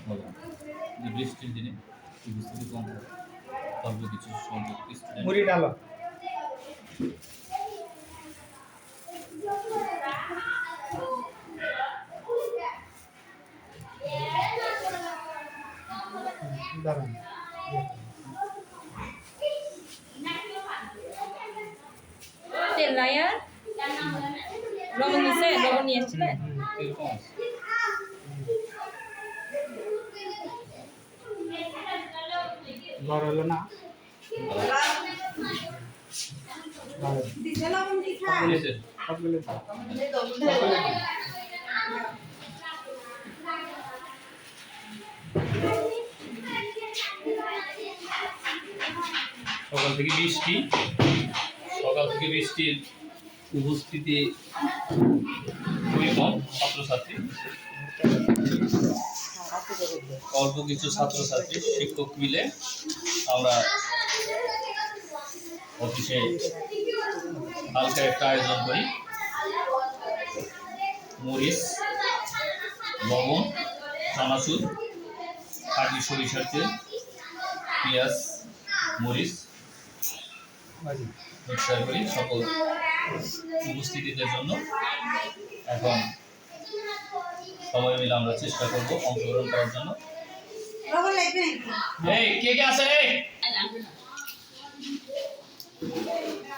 ভালো যে বৃষ্টির দিনে উপস্থিতি কম হয় কিছু সংখ্যক লবণ নিছে লবণ নিয়ে এরকম আছে বড় হলো না। সকাল থেকে বৃষ্টি সকাল থেকে বৃষ্টির উপস্থিতি খুবই কম ছাত্রছাত্রী অল্প কিছু ছাত্রছাত্রী, শিক্ষক মিলে আমরা অফিসে হালকা একটা আয়োজন করি। মরিচ, লবণ চানাচুর কাটি সরিষার তেল, পেঁয়াজ, মরিচ মিক্সার করি সকল উপস্থিতিদের জন্য। এখন সবাই মিলে আমরা চেষ্টা করব অংশগ্রহণ করার জন্য। এই কে কে আছে রে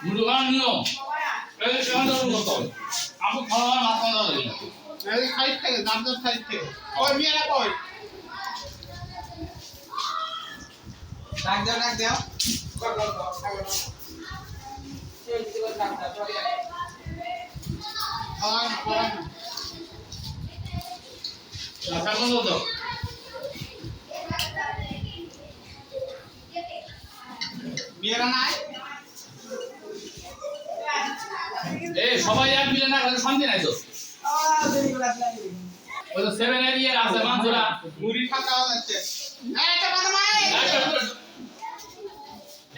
মুরগান নিও এই কেমন ধরুন কত আমি খাওয়া মাথা লাগে এই সাইড থেকে দাঁতের সাইড থেকে ওই মেয়েরা কই ডাক দাও ডাক দাও পড়া না। রাখা কোন দাও মেয়েরা নাই? এই সবাই এক মিলে না করে শান্তি নাই তো? ওই তো সেভেন এর আছে মানসুরা মুড়ি খাওয়া যাচ্ছে একটা কথা মাই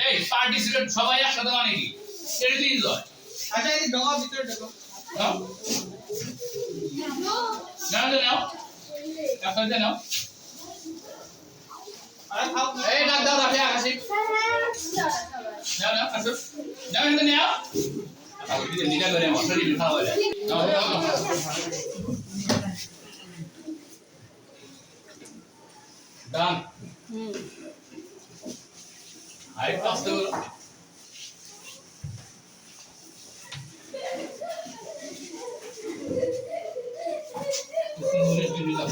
এই পার্টিসিপেট সবাই একসাথে মানে কি? এটা তো এনজয় আচ্ছা এই ঢোকা ভিতরে ঢোকা। নাও। নাও নাও একসাথে নাও। আরে খাও এই ডাক দাও রাখে আকাশি নাও নাও আসো নাও এখানে নাও আর দিদি নিটা করে মশলা দিয়ে খাওয়া যায় নাও নাও নাও। ডান আরেকটু আসতে বলো ইংলিশ দিয়ে দিলাম